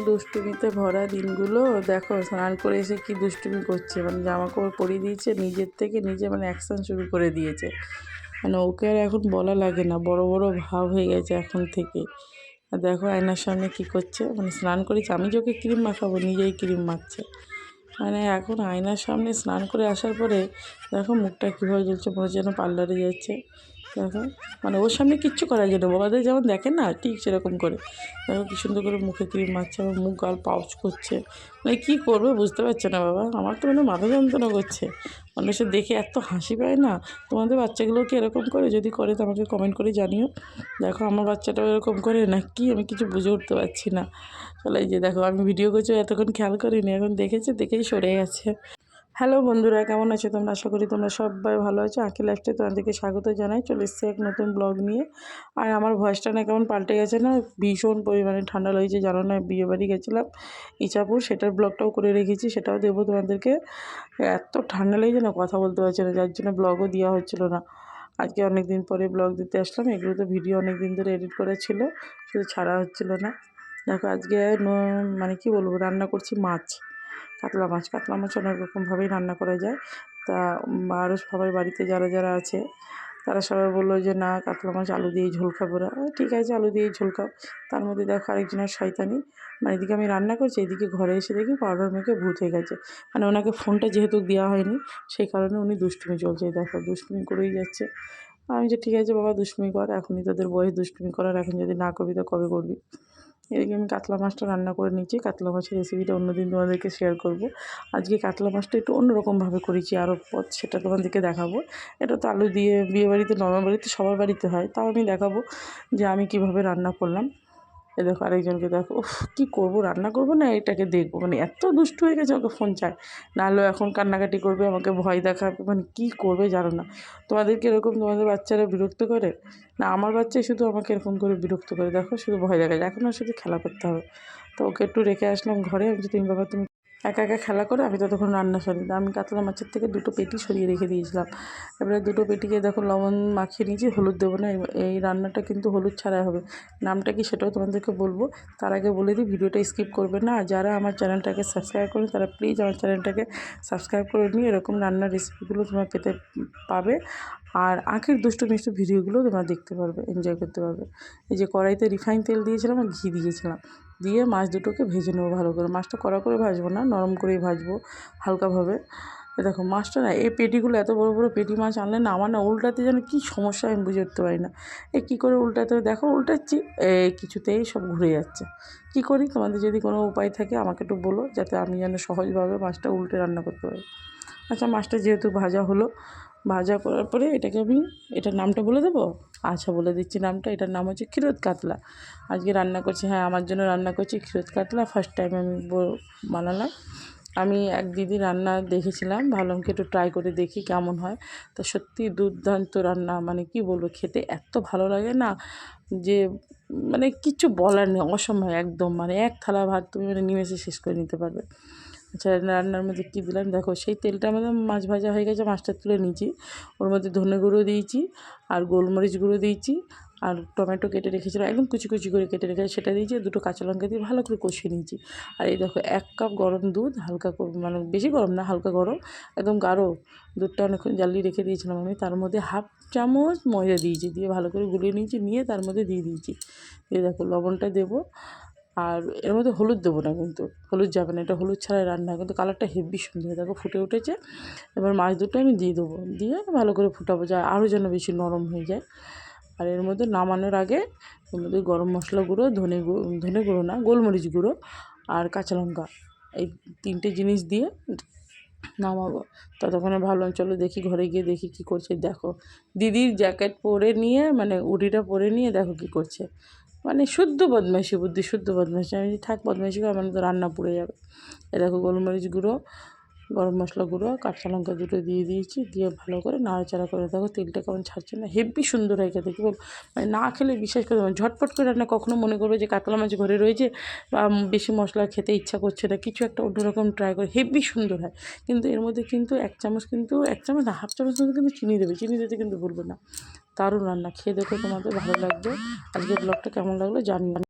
দুষ্টুমিতে ভরা দিনগুলো, দেখো, স্নান করে এসে কি দুষ্টুমি করছে। মানে জামা কাপড় পরিয়ে দিয়েছে, নিজের থেকে নিজে মানে অ্যাকশন শুরু করে দিয়েছে। মানে ওকে আর এখন বলা লাগে না, বড় বড় ভাব হয়ে গেছে এখন থেকে। আর দেখো, আয়নার সামনে কি করছে মানে স্নান করেছে আমি যে ওকে ক্রিম মাখাবো, নিজেই ক্রিম মাখছে। মানে এখন আয়নার সামনে স্নান করে আসার পরে, দেখো মুখটা কীভাবে জ্বলছে, মনে হচ্ছে যেন পার্লারে যাচ্ছে। দেখো মানে ওর সামনে কিচ্ছু করা যায় না। বাবাদের যেমন দেখেন না, ঠিক সেরকম করে। দেখো কী সুন্দর করে মুখে ক্রিম মারছে আমার মুখ গাল পাউচ করছে। মানে কী করবে বুঝতে পারছে না বাবা। আমার তো মানে মাথা যন্ত্রণা করছে। মানুষের দেখে এত হাসি পায় না। তোমাদের বাচ্চাগুলো কি এরকম করে? যদি করে তো আমাকে কমেন্ট করে জানিও। দেখো আমার বাচ্চাটাও এরকম করে না কি? আমি কিছু বুঝে উঠতে পারছি না। চলো যে দেখো, আমি ভিডিও করছি এতক্ষণ খেয়াল করিনি। এখন দেখেছে, দেখেই সরে গেছে। হ্যালো বন্ধুরা, কেমন আছো তোমরা? আশা করি তোমরা সবাই ভালো আছো। আঁকি লাইফস্টাইল তোমাদেরকে স্বাগত জানাই। চলে এসছে এক নতুন ব্লগ নিয়ে। আর আমার ভয়েসটা না কেমন পাল্টে গেছে না? ভীষণ পরিমাণে ঠান্ডা লেগেছে। জানো না বিয়ে বাড়ি গেছিলাম ইচাপুর। সেটার ব্লগটাও করে রেখেছি, সেটাও দেবো তোমাদেরকে। এত ঠান্ডা লেগেছে না? কথা বলতে পারছে না, যার জন্য ব্লগও দেওয়া হচ্ছিল না। আজকে অনেক দিন পরে ব্লগ দিতে আসলাম। এগুলো তো ভিডিও অনেক দিন ধরে এডিট করা ছিল, শুধু ছাড়া হচ্ছিল না। দেখো, আজকে মানে কি বলব, রান্না করছি মাছ। কাতলা মাছ। কাতলা মাছ অনেক রকমভাবেই রান্না করা যায়। তা আরও সবাই বাড়িতে যারা যারা আছে, তারা সবাই বলল যে, না, কাতলা মাছ আলু দিয়েই ঝোল খাব না ঠিক আছে, আলু দিয়েই ঝোল খাও। তার মধ্যে দেখো আরেকজনের শয়তানি। মানে এদিকে আমি রান্না করছি, এদিকে ঘরে এসে দেখি পাউডার মেখে ভূত হয়ে গেছে। মানে ওনাকে ফোনটা যেহেতু দেওয়া হয়নি, সেই কারণে উনি দুষ্টুমি চলছে। দেখো, দুষ্টুমি করেই যাচ্ছে। আমি যে, ঠিক আছে বাবা, দুষ্টুমি কর, এখনই তোদের বয়স, দুষ্টুমি করার এখন যদি না করবি, তো কবে করবি? এদিকে আমি কাতলা মাছটা রান্না করে নিচ্ছি। কাতলা মাছের রেসিপিটা অন্যদিন তোমাদেরকে শেয়ার করব। আজকে কাতলা মাছটা একটু অন্যরকমভাবে করেছি, আরও পথ সেটা তোমাদেরকে দেখাবো। এটা তো আলু দিয়ে, বিয়েবাড়িতে নর্মাল বাড়িতে সবার বাড়িতে হয়, তাও আমি দেখাবো যে আমি কীভাবে রান্না করলাম। এ দেখো আরেকজনকে দেখো, উফ, কী করব, রান্না করব না এটাকে দেখব? মানে এত দুষ্ট হয়ে গেছে ওকে ফোন চায়। নাহলেও এখন কান্নাকাটি করবে, আমাকে ভয় দেখাবে মানে কী করবে জানো না। তোমাদেরকে এরকম তোমাদের বাচ্চারা বিরক্ত করে? না, আমার বাচ্চাই শুধু আমাকে এরকম করে বিরক্ত করে, দেখো? শুধু ভয় দেখা যায় এখন আর শুধু খেলা করতে হবে। তো ওকে একটু রেখে আসলাম ঘরে। আমি যদি তুমি বাবা, তুমি একা একা খেলা করে আমি ততক্ষণ রান্না সারি আমি কাতলা মাছের থেকে দুটো পেটি সরিয়ে রেখে দিয়েছিলাম। এবারে দুটো পেটিকে দেখো লবণ মাখিয়ে নিয়েছি, হলুদ দেবো না, এই- রান্নাটা কিন্তু হলুদ ছাড়াই হবে। নামটা কি সেটাও তোমাদেরকে বলব, তার আগে বলে দিই, ভিডিওটা স্কিপ করবে না। আর যারা আমার চ্যানেলটাকে সাবস্ক্রাইব করেন, তারা প্লিজ আমার চ্যানেলটাকে সাবস্ক্রাইব করে নিয়ে এরকম রান্নার রেসিপিগুলো তোমরা পেতে পাবে। আর আখের দুষ্টু মিষ্টি ভিডিওগুলো তোমরা দেখতে পারবে এনজয় করতে পারবে। এই যে কড়াইতে রিফাইন তেল দিয়েছিলাম আর ঘি দিয়েছিলাম। দিয়ে মাছ দুটোকে ভেজে নেব ভালো করে। মাছটা কড়া করে ভাজবো না, নরম করেই ভাজবো হালকাভাবে। এ দেখো, মাছটা না, এই পেটিগুলো এত বড় বড় পেটি মাছ আনলে না, আমার না উল্টাতে যেন কী সমস্যা আমি বুঝে উঠতে পারি না। এ কী করে উল্টাতে? দেখো উল্টাচ্ছি এই কিছুতেই সব ঘুরে যাচ্ছে। কী করি? তোমাদের যদি কোনো উপায় থাকে আমাকে একটু বলো, যাতে আমি যেন সহজভাবে মাছটা উল্টে রান্না করতে পারি। আচ্ছা মাছটা যেহেতু ভাজা হলো ভাজা করার পরে এটাকে আমি, এটার নামটা বলে দেবো? আচ্ছা বলে দিচ্ছি নামটা। এটার নাম হচ্ছে ক্ষীরোদ কাতলা। আজকে রান্না করছি হ্যাঁ আমার জন্য রান্না করছি ক্ষীরোদ কাতলা। ফার্স্ট টাইম আমি বানালাম। আমি এক দিদি রান্না দেখেছিলাম, ভাবলাম কি একটু ট্রাই করে দেখি কেমন হয়। তা সত্যি দুর্দান্ত রান্না মানে কি বলব, খেতে এত ভালো লাগে না যে মানে কিচ্ছু বলার নেই, অসম্ভব, একদম। মানে এক থালা ভাত তুমি মানে নিমেষে শেষ করে নিতে পারবে। আচ্ছা রান্নার মধ্যে কী দিলাম? দেখো, সেই তেলটা আমাদের মাছ ভাজা হয়ে গেছে, মাছটা তুলে নিয়েছি। ওর মধ্যে ধনে গুঁড়ো দিয়েছি, আর গোলমরিচ গুঁড়ো দিয়েছি, আর টমেটো কেটে রেখেছিলাম, একদম কুচি কুচি করে কেটে রেখেছি সেটা দিয়েছি, দুটো কাঁচা লঙ্কা দিয়ে ভালো করে কষিয়ে নিয়েছি। আর এই দেখো, এক কাপ গরম দুধ, হালকা মানে বেশি গরম না, হালকা গরম, একদম গাঢ় দুধটা অনেকক্ষণ জ্বালিয়ে রেখে দিয়েছিলাম আমি। তার মধ্যে হাফ চামচ ময়দা দিয়েছি, দিয়ে ভালো করে গুলিয়ে নিয়েছি, নিয়ে তার মধ্যে দিয়ে দিয়েছি। দিয়ে দেখো, লবণটা দেবো আর এর মধ্যে হলুদ দেবো না কিন্তু, হলুদ যাবে না, এটা হলুদ ছাড়াই রান্না কিন্তু কালারটা হেভি সুন্দর দেখো ফুটে উঠেছে। এবার মাছ দুটো আমি দিয়ে দেবো, দিয়ে ভালো করে ফুটাবো, যা আরও যেন বেশি নরম হয়ে যায়। আর এর মধ্যে নামানোর আগে এর মধ্যে গরম মশলা গুঁড়ো, ধনে ধনে গুঁড়ো না, গোলমরিচ গুঁড়ো আর কাঁচা লঙ্কা, এই তিনটে জিনিস দিয়ে নামাবো। ততক্ষণে ভাবলাম চলো দেখি ঘরে গিয়ে দেখি কী করছে, দেখো। দিদির জ্যাকেট পরে নিয়ে মানে উডিটা পরে নিয়ে দেখো কী করছে। মানে শুদ্ধ বদমাইশি বুদ্ধি, শুদ্ধ বদমাইশি। আমি থাক বদমাইশি করে আমার তো রান্না পুড়ে যাবে। এ দেখো গোলমরিচ গুঁড়ো, গরম মশলা গুঁড়ো, কাঁচা লঙ্কা দুটো দিয়ে দিয়েছি, দিয়ে ভালো করে নাড়াচাড়া করে দেখো তেলটা কেমন ছাড়ছে না, হেভি সুন্দর হয় খেতে, কী মানে না খেলে বিশ্বাস করে মানে ঝটপট করে রান্না কখনো মনে করবে যে কাতলা মাছ ঘরে রয়েছে বা বেশি মশলা খেতে ইচ্ছা করছে না, কিছু একটা অন্যরকম ট্রাই করে, হেভি সুন্দর হয়। কিন্তু এর মধ্যে কিন্তু এক চামচ কিন্তু, এক চামচ না, হাফ চামচ কিন্তু চিনি দেবে, চিনি দিতে কিন্তু ভুলবে না। দারুণ রান্না। খেয়ে দেখো তোমাদের ভালো লাগবে। আজকে ব্লগটা কেমন লাগল জানি